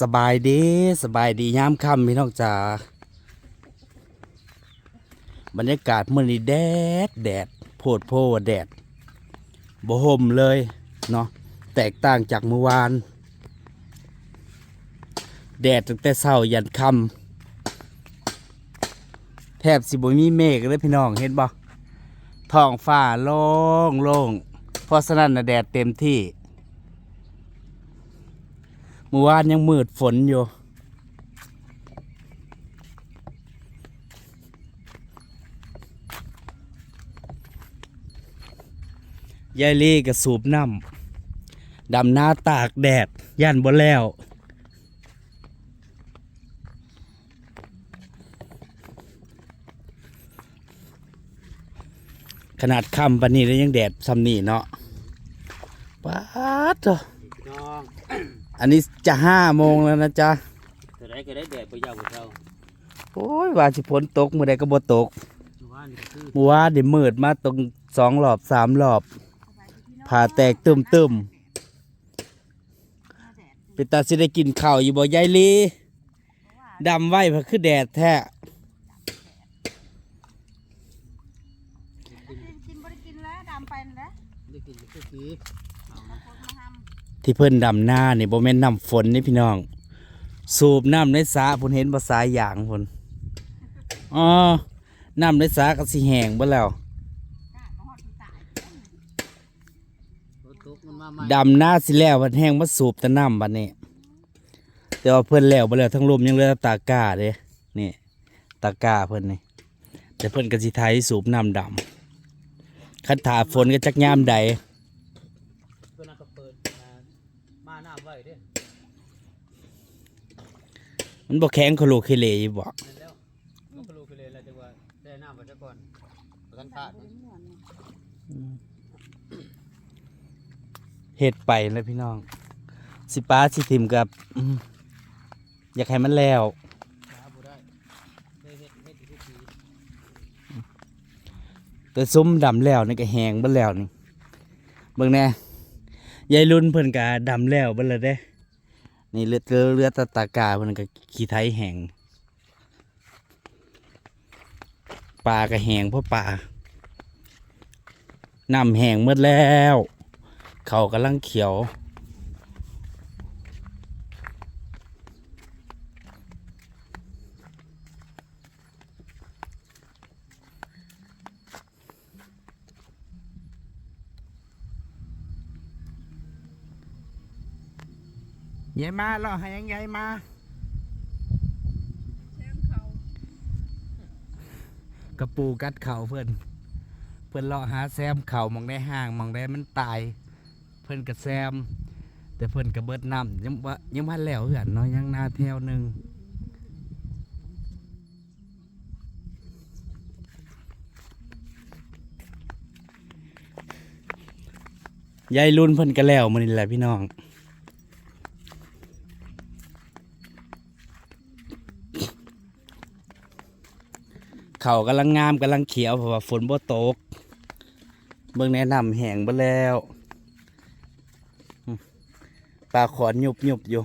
สบายดีสบายดียามค่ำพี่น้องจ๋าบรรยากาศเมื่อนี้แดดแดดโพดโพวแดดบ่ห่มเลยเนาะแตกต่างจากเมื่อวาน แดดตั้งแต่เช้ายันค่ำแทบสิบ่มีเมฆเลยพี่น้องเห็นบ่ท้องฟ้าโล่งโล่งเพราะฉะนั้นนะแดดเต็มที่ เมื่อวานยังมืดฝนอยู่ ยายลีก็สูบน้ำดำหน้าตากแดด ย่านบ่แล้วขนาดค่ำปันนี้แล้วยังแดดซ้ำนี่เนาะป๊าดเถอะ องอันนี้จะห้าโมงแล้วนะจ๊ะเกิดได้เกิดได้แดดไปยาวกว่าเจ้าโอ้ยว่าสิฝนตกเมื่อใดก็บ่ตกอยู่ว่านนี่ก็คือเมื่อวานเดี๋ยวมืดมาตรงสองรอบสามรอบผ่าแตกตึมตึมๆเป็นตาสิได้กินข้าวอยู่บ่ยายลีดำไว้เพราะคือแดดแท้ กินบ่ได้กินแล้วดำไปนั่นแหล้ว ได้กินก็คือ คนมาท ที่เพิ่นดำหน้านี่บ่แม่นน้ำฝนนี่พี่น้อง สูบน้ำในสระพุ่นเห็นบ่สาอยยางพุ่นอ๋อน้ำในสระก็สิแห้งบ่แล้วดำหน้าสิแล้วมันแห้งมาสูบแต่น้ำบัดนี้แต่ว่าเพิ่นแล้วบ่แล้วทั้งลมยังเหลือตาก้าเด้นี่ตาก้าเพิ่นนี่แต่เพิ่นก็สิไทยสูบน้ำดำคันถาฝนก็จักยามใด เพื่อนนก็เปิดมามาน้ำไว้เด้ มันบ่แข็งโคโลเคเลอยู่บ่นั่นแล้วมันก็รู้ไปเลยแล้วจังว่าได้น้ำไว้ซะก่อนประกันขาดนะเฮ็ดไปเลยพี่น้อง สิป้าสิทิมกับอืมอยากให้มันแล้ว หาบ่ได้ได้เฮ็ดเฮ็ดอยู่ทุกปีแต่ซุ้มดำแล้วนี่ก็แห้งเบิดแล้วนี่เบิ่งแน่ยายรุ่นเพิ่นก็ดำแล้วเบิดแล้วเด้ นี่เลือดเลือดตะตากาเพิ่นก็ขี้ไทยแห้งปลากระแหงเพราะปลาน้ำแหงเมื่อแล้ว เขากำลังเขียว ยายมาเราให้ยังยายมาแซมเขากระปูกัดเข่าเพื่อนเพื่อนเลาะหาแซมเข่ามองได้ห่างมองได้มันตาย เพื่อนกับแซม แต่เพื่อนกับเบิดน้ำยังว่ายังพันแล้วเหือนเนาะยังหนาแถวหนึ่งยายรุ่นเพิ่นก็แล้วมันนี่แหละพี่น้อง เขากำลังงามกำลังเขียวเพราะว่าฝนบ่ตก เบิ่งแนะนำแห้งไปแล้วปลาขอนหยุบหยุบอยู่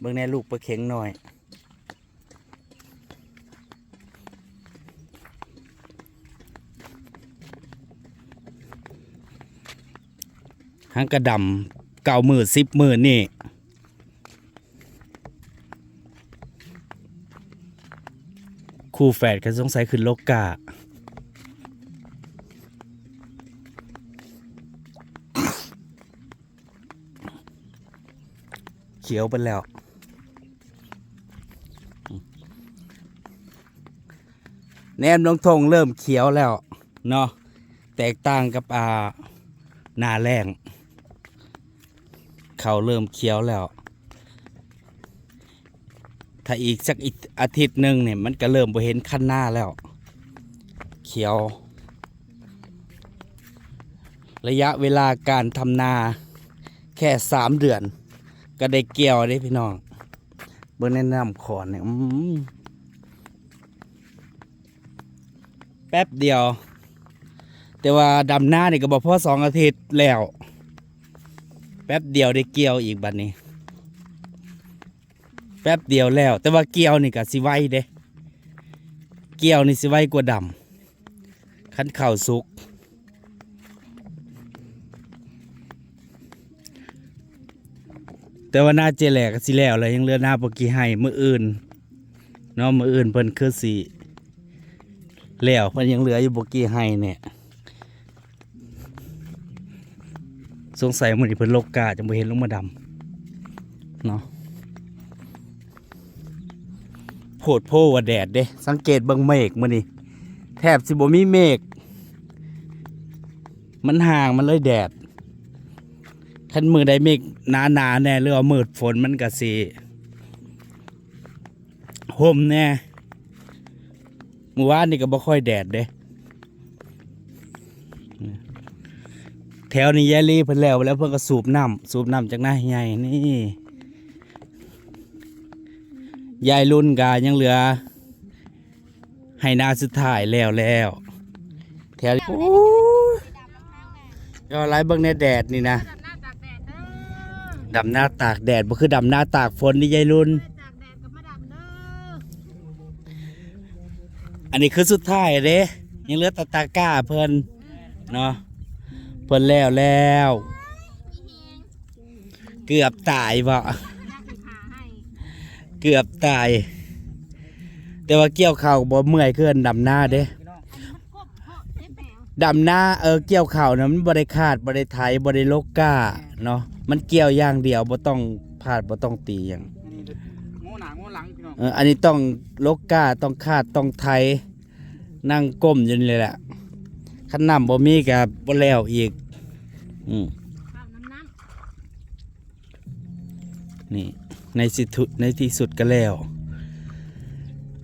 เบิ่งแน่ลูกปลาเข็งหน่อยหังกระดำเก่ามือสิบมือนี่ คู่แฝดก็สงสัยขึ้นโลกาเขียวไปแล้ว แนมลงทงเริ่มเขียวแล้ว เนาะแตกต่างกับอ่านาแรงเขาเริ่มเขียวแล้ว ถ้าอีกสักอีกอาทิตย์หนึ่งเนี่ยมันก็เริ่มไปเห็นขั้นหน้าแล้ว เขียว ระยะเวลาการทำนาแค่สามเดือน ก็ได้เกี่ยวได้พี่น้องเบอร์แนะนำขอนเนี่ยแป๊บเดียว แต่ว่าดำหน้าเนี่ยก็บอกพ่อสองอาทิตย์แล้วไปป๊บเดียวได้เกี่ยวอีกบัดนี้ แป๊บเดียวแล้ว แต่ว่าเกี่ยวนี่ก็สิไวเด้ เกี่ยวนี่สิไวกว่าดำคันข้าสุก แต่ว่าหน้าเจแหลกก็สิแล้วเลยยังเหลือหน้าปกี้ให้มืออื่นเนาะมืออื่นเพิ่นคือสิแล้วเพิ่นยังเหลืออยู่ปกี้ให้เนี่ยสงสัยมันนี้เพิ่นโลกกาจะบ่เห็นลงมาดำเนาะ โพดโพว่าแดดเด้ สังเกตเบิ่งเมฆมื้อนี้แทบสิบ่มีเมฆมันห่างมันเลยแดดคันมือใดเมฆหนาๆแน่หรือว่ามืดฝนมันก็สิห่มแน่เมื่อวานนี่ก็บ่ค่อยแดดเด้แถวนี้ยายลีเพิ่นแล้วแล้วเพิ่นก็สูบน้ำสูบน้ำจากหน้าใหญ่นี่ ยายรุ่นกายังเหลือ ให้นาสุดท้ายแล้วแล้วแถวโอ้ยอดไลฟ์เบิ่งในแดดนี่นะดำหน้าตากแดดบ่คือดำหน้าตากฝนนี่ยายรุ่น อันนี้คือสุดท้ายเด้ยังเหลือตาตาก้าเพิ่นเนาะเพิ่นแล้วแล้ว เกือบตายบ่ เกือบตาย แต่ว่าเกี่ยวข้าวบ่เมื่อยขึ้นดำหน้าเด้อันนี้มันกบเพาะเจ็บแผลดำหน้าเออเกี่ยวข้าวนะมันบ่ได้ขาดบ่ได้ไถบ่ได้ลกก้าเนาะมันเกี่ยวอย่างเดียวบ่ต้องพาดบ่ต้องตีหยังอันนี้โง่หนาโง่หลังพี่น้องเอออันนี้ต้องลกก้าต้องคาดต้องไถนั่งก้มอยู่นี่แหละคันน้ำบ่มีก็บ่แล้วอีก อืมข้าวน้ำน้นี่ ในสิทุในที่สุดก็แล้ว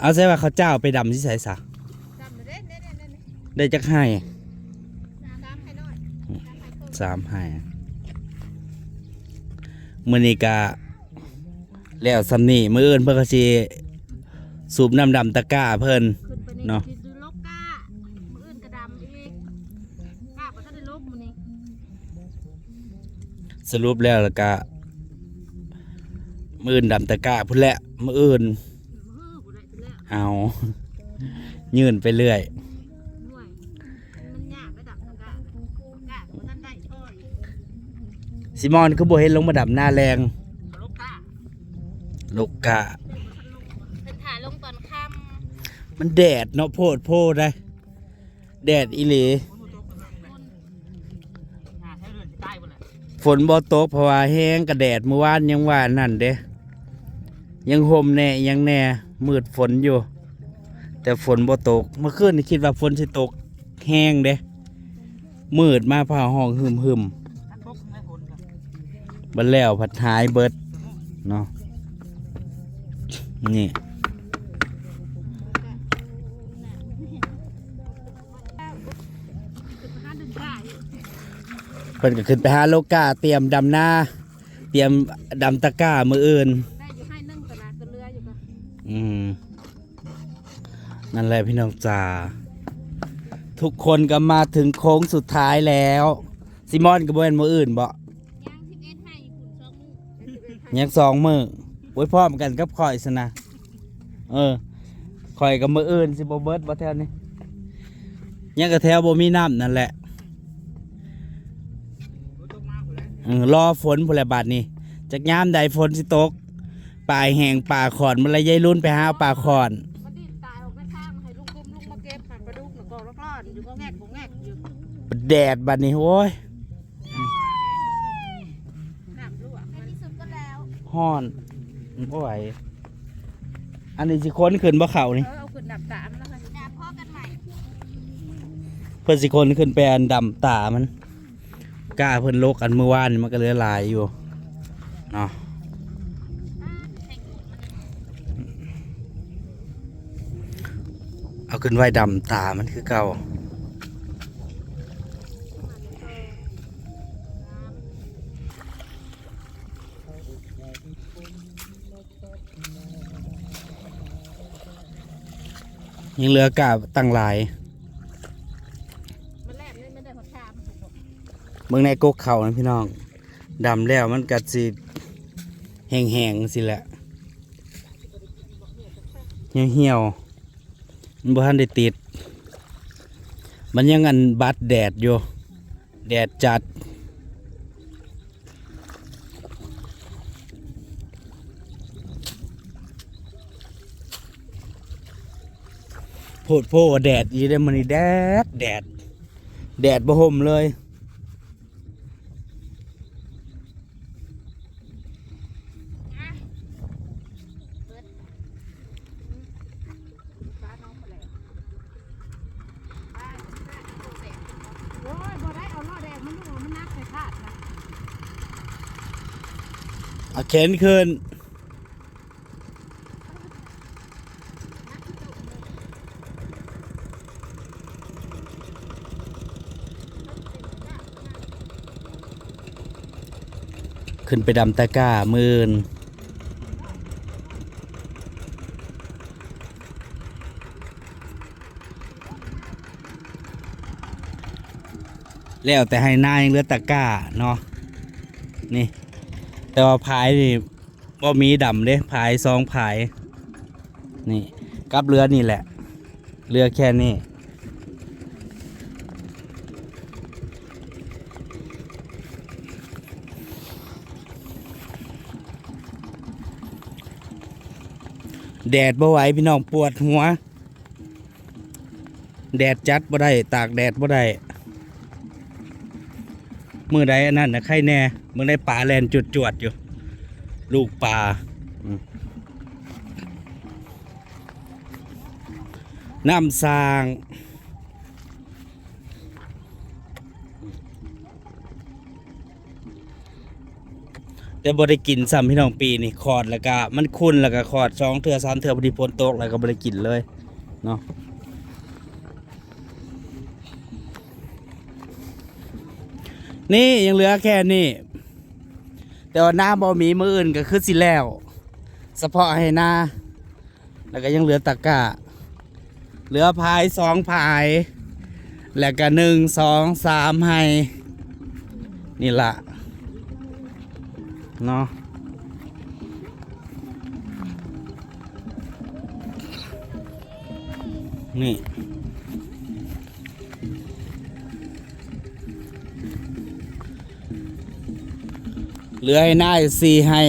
เอาใช่ว่าเขาเจ้าไปดำที่ไสซะำดำเด้เด้เด้เด้เด้ได้จักให้ดำให้หน่อยดำให้เพิ่มสามให้มื้อนี้ก็แล้วสำนี่มื้ออื่นเพิ่นก็สิสูบน้ำดำตะกร้าเพิ่นขึ้นไปนี่เนาะสิดูลกก้ามืออื่นก็ดำอีกก้าบ่ทันได้ลบมื้อนี้สรุปแล้วแล้วก็ มืออื่นดำตะกร้าพุ่นแหละมืออื่นเอายื่นไปเรื่อยซิมอนคือบ่เห็นลงมาดำหน้าแรงลกก้าลูกกะเป็นถ่าลงตอนค่ำมันแดดเนาะโพดโพดได้แดดอีหลีฝนบ่ตกเพราะว่าแห้งกระแดดเมื่อวานยังว่านั่นเด้ ยังห่มแน่ยังแน่มืดฝนอยู่ แต่ฝนบ่ตก เมื่อคืนนี่คิดว่าฝนสิตกแห้งเด้มืดมาผ่าห้องหึมหึมถ้าตกไม่ฝนครับบัดแล้วผัดหายเบิดเนาะนี่เพิ่นก็ขึ้นไปหาโลกาเตรียมดำหน้า เตรียมดำตะกร้ามืออื่น อืม นั่นแหละพี่น้องจ๋าทุกคนก็มาถึงโค้งสุดท้ายแล้วซิมอนกับเบนมืออื่นบ่ย่างที่เอ็ดให้ขุนสองมือ11ให้ยังสองมือไว้พร้อมกันกับข่อยสนะเออข่อยกับมืออื่นสิบ่เบิดบ่แถวนี้ยังกับแถวบ่มีน้ำนั่นแหละฝนตกมาพุ่นแหละเออรอฝนพนแหละบาดนี้จากยามใดฝนสิตก ป่าแห่งป่าขอนมันเลยยายรุ่นไปหาป่าขอนมันดิ้นตายออกไปข้างให้ลุงกุมลุงมาเก็บหันปลาดุกหนูก็รอกรอดอยู่ก็แงกก็แงกอยู่แดดบาดนี้โอ้ยน้ำรั่วในที่สุดก็แล้วฮ้อนบ่ไหวอันนี้สิค้นขึ้นบ่เขานี่เออเอาขึ้นดับสามแล้วค่ะดาพ่อกันใหม่เพิ่อนสิค้นขึ้นไปอันดำตามันกล้าเพิ่นโลกอันเมื่อวานนี่มันก็เหลือหลายอยู่เนาะ เอาขึ้นไว้ดำตามันคือเก่ายังเหลือกาตั้งหลายมันแรกนี่ไม่ได้หัวชามเมืองในกกเขานะพี่น้องดำแล้วมันกัดสิแห้งๆสิแหละเหี่ยวๆ บ่ทันได้ติด มันยังอันบัดแดดอยู่ แดดจัด โพดโพแดดยีได้มันนี่แดด แดด แดดบ่ห่มเลย ฟ้าน้องไปแล้วโอ้ยบ่ได้เอาล่อแดงมันอยู่มันนักใส่ถาดนะ เอาแขนขึ้น ขึ้นไปดำตะก้ามืนแล้วแต่ให้หน้ายังเหลือตะก้าเนาะนี่ แต่ว่าพายนี่บ่มีดำเด้พายสองพาย นี่กับเรือนี่แหละ เรือแค่นี้แดดบ่ไหวพี่น้องปวดหัว แดดจัดบ่ได้ ตากแดดบ่ได้ มือใดอันนั้นนะใครแน่มือใดป่าแลนจุดจวดอยู่ ลูกป่าน้ำสร้างแต่บ่ได้กินซ้ำพี่น้องปีนี่ขอดแล้วก็มันคุ้นแล้วก็ขอดสองเทื่อสามเทื่อพอดีฝนตกแล้วก็บ่ได้กินเลยเนาะ นี่ยังเหลือแค่นี้แต่ว่าหน้าบ่มีมืออื่นก็คือสิแล้วเฉพาะให้หน้า แล้วก็ยังเหลือตะกร้าเหลือพายสองพาย แล้วก็หนึ่งสองสามให้นี่ละเนาะนี่ เหลือให้หน้ายสี่ให้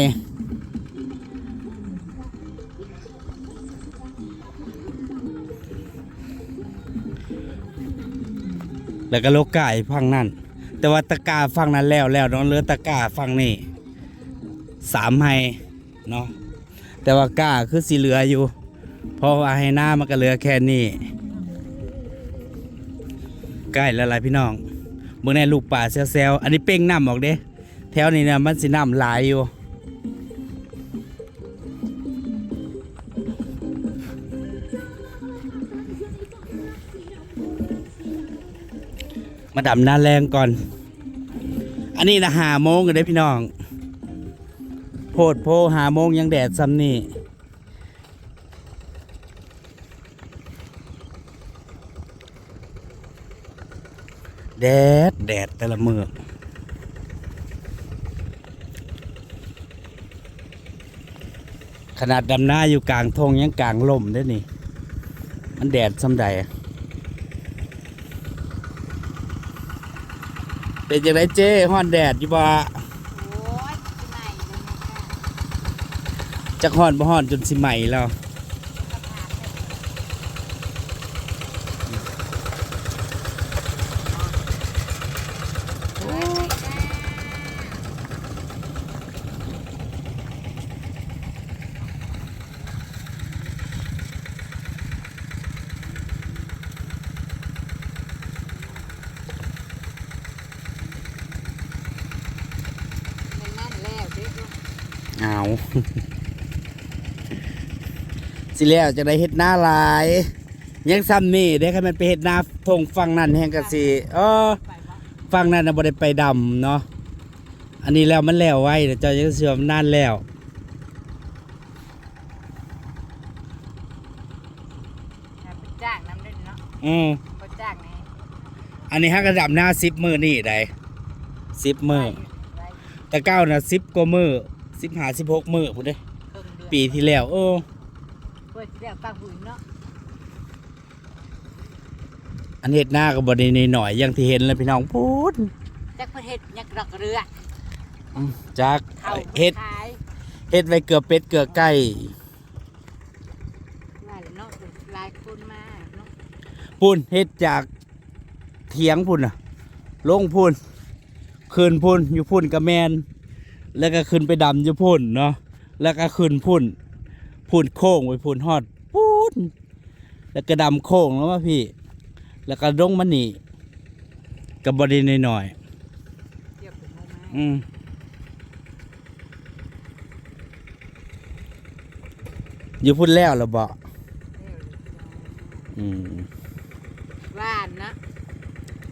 แล้วก็โลกกายฟังนั่น แต่ว่าตะกาฟังนั้นแล้วแล้วน้องเหลือตะกาฟังนี่สามให้เนาะแต่ว่ากาคือสีเหลืออยู่ เพราะว่าให้หน้ามันก็เหลือแค่นี้ใกล้แล้วล่ะพี่น้องเมื่อในลูกป่าแซวๆอันนี้เป้งน้ำออกเด้ วนี้เนี่ยมันสิน้ำหลายอยู่มาดำหน้าแรงก่อน อันนี้นะหาโมงกันได้พี่น้อง โพดโพหาโมงยังแดดซ้ำนี่แดด แดดแต่ละมือ ขนาดดำหน้าอยู่กลางทงยังกลางลมได้อนี่ มันแดดซ้ำใดเป็นจังไดเจ้ฮ้อนแดดอยู่บ่โอ้ยที่ไหนนั่นน่ะจักฮ้อนบ่ฮ้อนจนสิไหมแล้ว โอ้ย มันนั่นแล้วเด็ก เอา สิแล้วจะได้เฮ็ดหน้าหลาย ยังซ้ำนี่ได้คันมันไปเฮ็ดหน้าทงฝั่งนั้นแห่งกะสิเออไปวะฝั่งนั้นน่ะบ่ได้ไปดำเนาะอันนี้แล้วมันแล้วไว้เดี๋ยวเจ้าจะเสื่อมนานแล้วไปจ้างน้ำด้วยเนาะอืมไปจ้างไงอันนี้ฮักกระดับหน้า10มื้อนี่ได้10มื้อไปแต่เก้านะสิบกว่ามือ สิบหาสิบหกมือพูดเด้ครึ่งเดือนปีที่แล้ว โอ้เพื่อที่จะตั้งหุ่นเนาะอันเห็ดหน้าก็บไดีหน่อยๆอย่างที่เห็นเลยพี่น้องพูดจักประเทศยักษ์รักเรืออืมจากเข้าเห็ดขายเห็ดไว้เกือบเป็ดเกือบไก่หลายเนาะหลายคนมาเนาะพูนเห็ดจากเถียงพูนอะลงพูนคืนพูนอยู่พูนกับแมน แล้วก็ขึ้นไปดำอยู่พูนเนาะแล้วก็ขึ้นพูนพูนโค้งไปพูนฮอดพูนแล้วก็ดำโค้งแล้วมาพี่ แล้วก็ลงมานี่กับบไดีหน่อยเดี๋ยวผมเอามาๆอืมอยู่พูนแล้วเหรอบ่เดี๋ยวอืมว่านนะ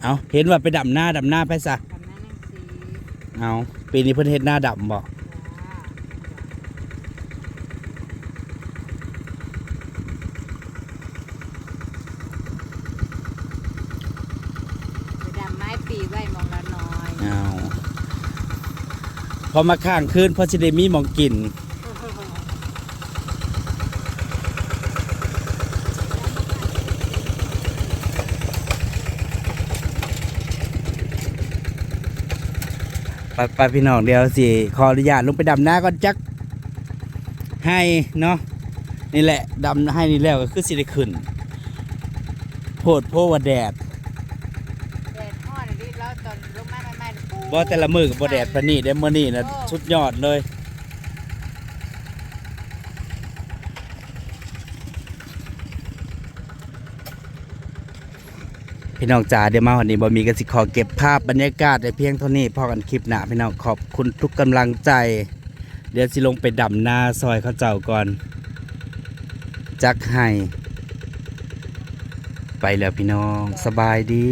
เอาเห็นว่าไปดำหน้าดำหน้าไปซะทำนั้นนังสีเอา ปีนี้เพิ่นเฮ็ดหน้าดำบ่จ้าไปดำไม้ปีไว้มองละน้อยเอาพอมาข้างคืนเพอสิได้มีหมองกิน ไปไปพี่น้องเดี๋ยวสิขออนุญาตลงไปดำหน้าก่อนจักให้เนาะนี่แหละดำให้นี่แล้วก็คือสิได้ขึ้นโพดโพว่าแดดแดดฮ้อนดิแล้วตอนลงมาใหม่ๆปุ๊บ่แต่ละมือกับบ่แดดปานนี้เด้อมื้อนี้นะสุดยอดเลย พี่น้องจ๋าเดี๋ยวมาวันนี้บอมีกันสิขอเก็บภาพบรรยากาศในเพียงเท่านี้พอกันคลิปหน้าพี่น้องขอบคุณทุกกำลังใจ เดี๋ยวสิลงไปดำหน้าซอยเขาเจ้าก่อน จักให้ ไปแล้วพี่น้องสบายดี